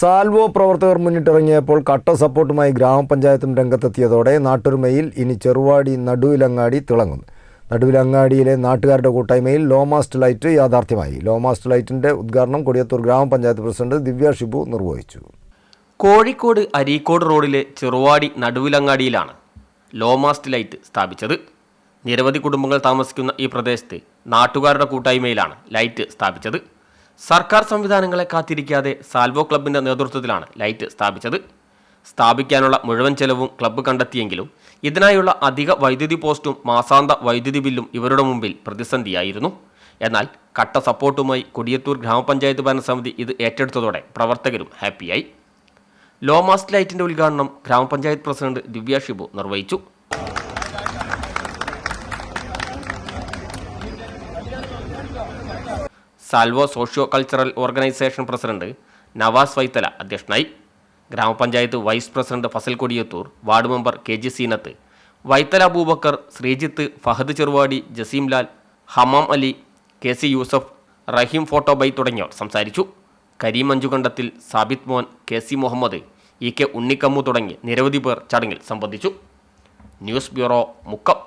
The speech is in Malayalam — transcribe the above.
സാൽവോ പ്രവർത്തകർ മുന്നിട്ടിറങ്ങിയപ്പോൾ കട്ട സപ്പോർട്ടുമായി ഗ്രാമപഞ്ചായത്തും രംഗത്തെത്തിയതോടെ നാട്ടൊരുമയിൽ ഇനി ചെറുവാടി നടുവിലങ്ങാടി തിളങ്ങുന്നു. നടുവിലങ്ങാടിയിലെ നാട്ടുകാരുടെ കൂട്ടായ്മയിൽ ലോമാസ്റ്റ് ലൈറ്റ് യാഥാർത്ഥ്യമായി. ലോമാസ്റ്റ് ലൈറ്റിന്റെ ഉദ്ഘാടനം കൊടിയത്തൂർ ഗ്രാമപഞ്ചായത്ത് പ്രസിഡന്റ് ദിവ്യ ഷിബു നിർവഹിച്ചു. കോഴിക്കോട് അരീക്കോട് റോഡിലെ ചെറുവാടി നടുവിലങ്ങാടിയിലാണ് ലോമാസ്റ്റ് ലൈറ്റ് സ്ഥാപിച്ചത്. നിരവധി കുടുംബങ്ങൾ താമസിക്കുന്ന ഈ പ്രദേശത്ത് നാട്ടുകാരുടെ കൂട്ടായ്മയിലാണ് ലൈറ്റ് സ്ഥാപിച്ചത്. സർക്കാർ സംവിധാനങ്ങളെ കാത്തിരിക്കാതെ സാൽവോ ക്ലബിന്റെ നേതൃത്വത്തിലാണ് ലൈറ്റ് സ്ഥാപിച്ചത്. സ്ഥാപിക്കാനുള്ള മുഴുവൻ ചെലവും ക്ലബ്ബ് കണ്ടെത്തിയെങ്കിലും ഇതിനായുള്ള അധിക വൈദ്യുതി പോസ്റ്റും മാസാന്ത വൈദ്യുതി ബില്ലും ഇവരുടെ മുമ്പിൽ പ്രതിസന്ധിയായിരുന്നു. എന്നാൽ കട്ട സപ്പോർട്ടുമായി കൊടിയത്തൂർ ഗ്രാമപഞ്ചായത്ത് ഭരണസമിതി ഇത് ഏറ്റെടുത്തതോടെ പ്രവർത്തകരും ഹാപ്പിയായി. ലോ ലോമാസ്റ്റ് ലൈറ്റിന്റെ ഉദ്ഘാടനം ഗ്രാമപഞ്ചായത്ത് പ്രസിഡന്റ് ദിവ്യ ഷിബു നിർവഹിച്ചു. Salvo socio cultural organisation president Navas Vaithala അധ്യക്ഷനായി. ഗ്രാമപഞ്ചായത്ത് vice president Fasal Kodiyathur ward member K G Seenath Vaithala Abubakar Sreejith Fahad Cheruvadi Jaseem Lal Hamam Ali K C Yusuf Raheem ഫോട്ടോബൈ തുടങ്ങിയവർ സംസാരിച്ചു. Kareem മഞ്ചുകണ്ടത്തിൽ Sabith Mon K C Muhammad E K Unnikammu തുടങ്ങി നിരവധി പേർ ചടങ്ങിൽ സംബന്ധിച്ചു. News bureau Mukkam.